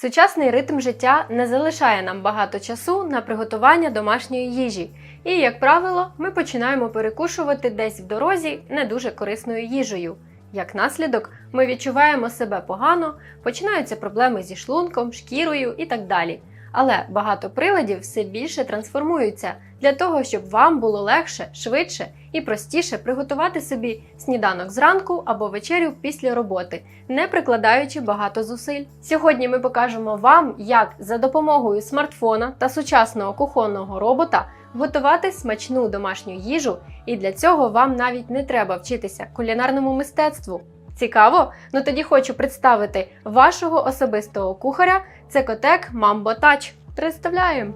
Сучасний ритм життя не залишає нам багато часу на приготування домашньої їжі, і, як правило, ми починаємо перекушувати десь в дорозі не дуже корисною їжею. Як наслідок, ми відчуваємо себе погано, починаються проблеми зі шлунком, шкірою і так далі. Але багато приладів все більше трансформуються для того, щоб вам було легше, швидше і простіше приготувати собі сніданок зранку або вечерю після роботи, не прикладаючи багато зусиль. Сьогодні ми покажемо вам, як за допомогою смартфона та сучасного кухонного робота готувати смачну домашню їжу, і для цього вам навіть не треба вчитися кулінарному мистецтву. Цікаво? Ну тоді хочу представити вашого особистого кухаря. Це котек Mambo Touch. Представляємо!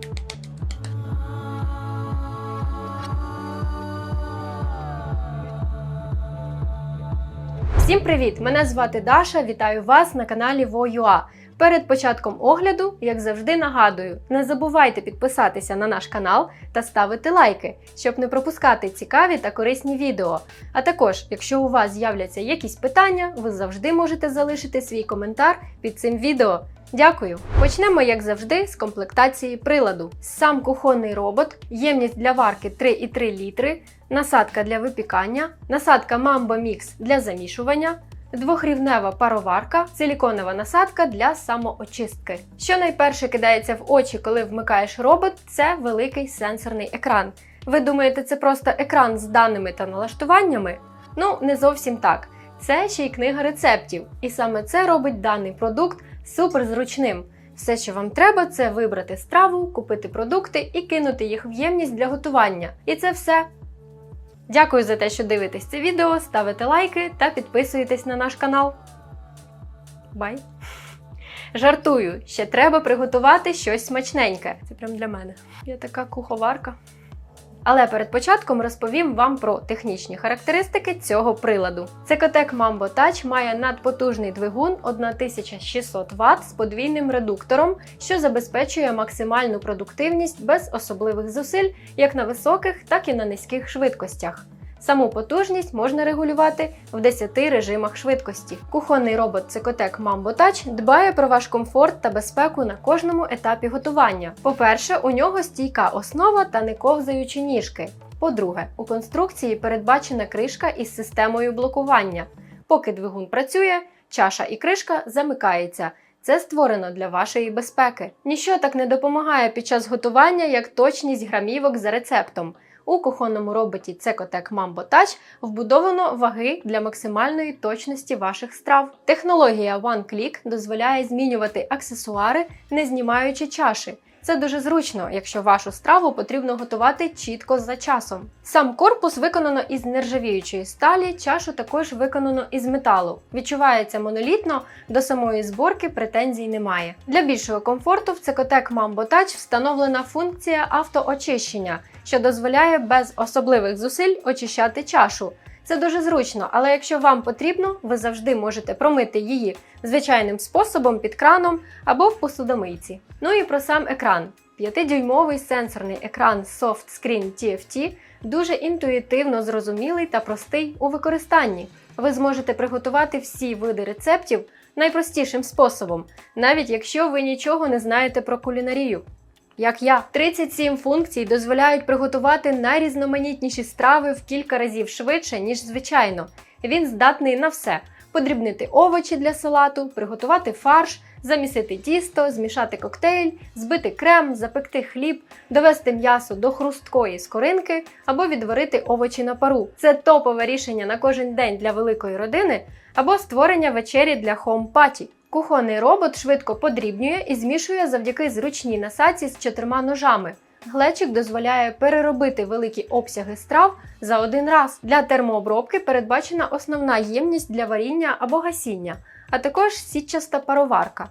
Всім привіт! Мене звати Даша. Вітаю вас на каналі Воюа. Перед початком огляду, як завжди, нагадую, не забувайте підписатися на наш канал та ставити лайки, щоб не пропускати цікаві та корисні відео. А також, якщо у вас з'являться якісь питання, ви завжди можете залишити свій коментар під цим відео. Дякую! Почнемо, як завжди, з комплектації приладу. Сам кухонний робот, ємність для варки 3,3 літри, насадка для випікання, насадка Mambo Mix для замішування, двохрівнева пароварка, силіконова насадка для самоочистки. Що найперше кидається в очі, коли вмикаєш робот, це великий сенсорний екран. Ви думаєте, це просто екран з даними та налаштуваннями? Ну, не зовсім так. Це ще й книга рецептів, і саме це робить даний продукт суперзручним. Все, що вам треба, це вибрати страву, купити продукти і кинути їх в ємність для готування. І це все. Дякую за те, що дивитесь це відео, ставите лайки та підписуєтесь на наш канал. Бай! Жартую, ще треба приготувати щось смачненьке. Це прям для мене. Я така куховарка. Але перед початком розповім вам про технічні характеристики цього приладу. Цекотек Mambo Touch має надпотужний двигун 1600 Вт з подвійним редуктором, що забезпечує максимальну продуктивність без особливих зусиль як на високих, так і на низьких швидкостях. Саму потужність можна регулювати в 10 режимах швидкості. Кухонний робот Цикотек Mambo Touch дбає про ваш комфорт та безпеку на кожному етапі готування. По-перше, у нього стійка основа та не ковзаючі ніжки. По-друге, у конструкції передбачена кришка із системою блокування. Поки двигун працює, чаша і кришка замикається. Це створено для вашої безпеки. Ніщо так не допомагає під час готування, як точність грамівок за рецептом. У кухонному роботі Cecotec Mambo Touch вбудовано ваги для максимальної точності ваших страв. Технологія One дозволяє змінювати аксесуари, не знімаючи чаші. Це дуже зручно, якщо вашу страву потрібно готувати чітко за часом. Сам корпус виконано із нержавіючої сталі, чашу також виконано із металу. Відчувається монолітно, до самої зборки претензій немає. Для більшого комфорту в Cecotec Mambo Touch встановлена функція автоочищення, що дозволяє без особливих зусиль очищати чашу. Це дуже зручно, але якщо вам потрібно, ви завжди можете промити її звичайним способом під краном або в посудомийці. Ну і про сам екран. 5-дюймовий сенсорний екран Soft Screen TFT дуже інтуїтивно зрозумілий та простий у використанні. Ви зможете приготувати всі види рецептів найпростішим способом, навіть якщо ви нічого не знаєте про кулінарію. Як я, 37 функцій дозволяють приготувати найрізноманітніші страви в кілька разів швидше, ніж звичайно. Він здатний на все: подрібнити овочі для салату, приготувати фарш, замісити тісто, змішати коктейль, збити крем, запекти хліб, довести м'ясо до хрусткої скоринки або відварити овочі на пару. Це топове рішення на кожен день для великої родини або створення вечері для хоум-паті. Кухонний робот швидко подрібнює і змішує завдяки зручній насадці з чотирма ножами. Глечик дозволяє переробити великі обсяги страв за один раз. Для термообробки передбачена основна ємність для варіння або гасіння, а також сітчаста пароварка.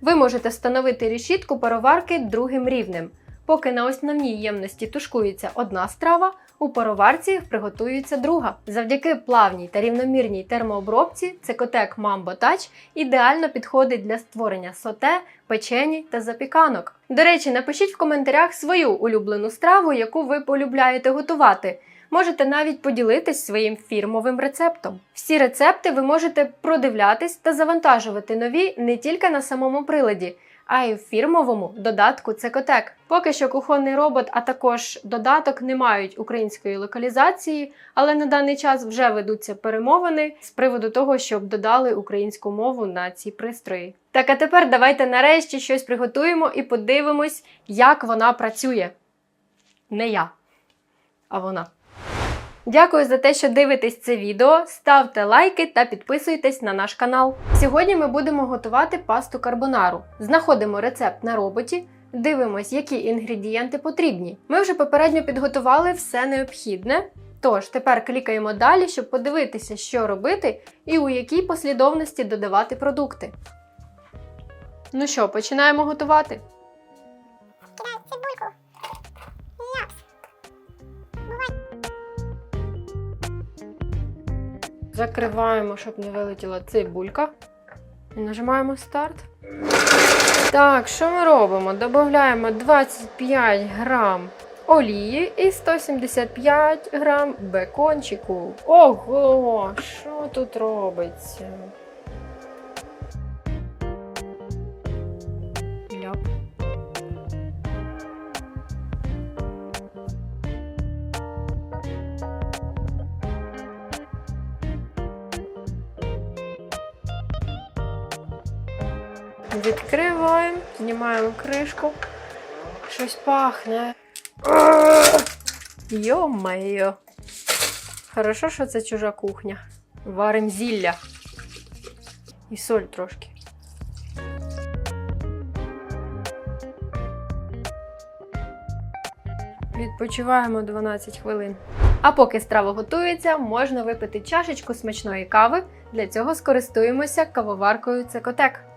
Ви можете встановити решітку пароварки другим рівнем. Поки на основній ємності тушкується одна страва, у пароварці приготується друга. Завдяки плавній та рівномірній термообробці цикотек Mambo Touch ідеально підходить для створення соте, печені та запіканок. До речі, напишіть в коментарях свою улюблену страву, яку ви полюбляєте готувати. Можете навіть поділитись своїм фірмовим рецептом. Всі рецепти ви можете продивлятись та завантажувати нові не тільки на самому приладі, а й в фірмовому додатку Цекотек. Поки що кухонний робот, а також додаток не мають української локалізації, але на даний час вже ведуться перемовини з приводу того, щоб додали українську мову на ці пристрої. Так а тепер давайте нарешті щось приготуємо і подивимось, як вона працює. Не я, а вона. Дякую за те, що дивитесь це відео. Ставте лайки та підписуйтесь на наш канал. Сьогодні ми будемо готувати пасту карбонару. Знаходимо рецепт на роботі, дивимось, які інгредієнти потрібні. Ми вже попередньо підготували все необхідне. Тож тепер клікаємо далі, щоб подивитися, що робити і у якій послідовності додавати продукти. Ну що, починаємо готувати. Закриваємо, щоб не вилетіла цибулька. І нажимаємо старт. Так, що ми робимо? Додаємо 25 грам олії і 175 грам бекончику. Ого, що тут робиться? Відкриваємо, знімаємо кришку. Щось пахне. Йо-моє. Хорошо, що це чужа кухня. Варим зілля. І соль трошки. Відпочиваємо 12 хвилин. А поки страва готується, можна випити чашечку смачної кави. Для цього скористуємося кавоваркою Цекотек.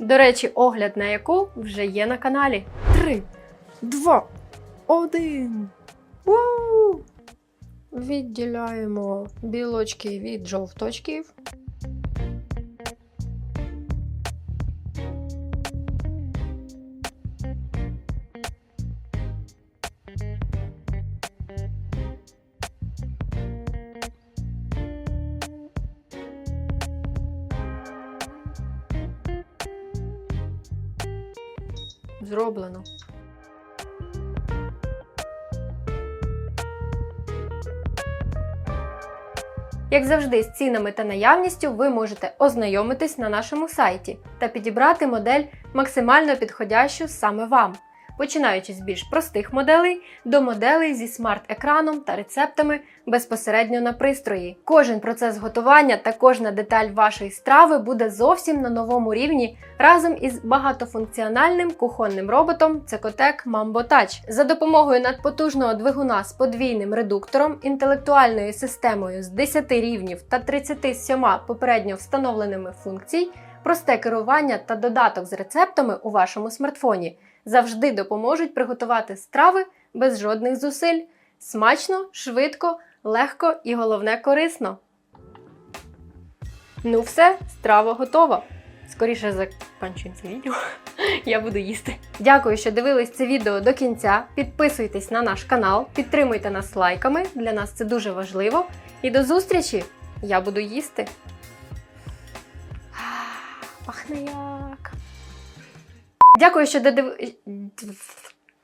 До речі, огляд на яку вже є на каналі. Три, два, один. Вау! Відділяємо білочки від жовточків. Зроблено. Як завжди, з цінами та наявністю ви можете ознайомитись на нашому сайті та підібрати модель максимально підходящу саме вам, починаючи з більш простих моделей до моделей зі смарт-екраном та рецептами безпосередньо на пристрої. Кожен процес готування та кожна деталь вашої страви буде зовсім на новому рівні разом із багатофункціональним кухонним роботом Цекотек Mambo Touch. За допомогою надпотужного двигуна з подвійним редуктором, інтелектуальною системою з 10 рівнів та 37 попередньо встановленими функцій, просте керування та додаток з рецептами у вашому смартфоні завжди допоможуть приготувати страви без жодних зусиль. Смачно, швидко, легко і головне корисно. Ну все, страва готова. Скоріше закінчуємо це відео. Я буду їсти. Дякую, що дивились це відео до кінця. Підписуйтесь на наш канал, підтримуйте нас лайками. Для нас це дуже важливо. І до зустрічі! Я буду їсти. Пахне як. Дякую, що додив...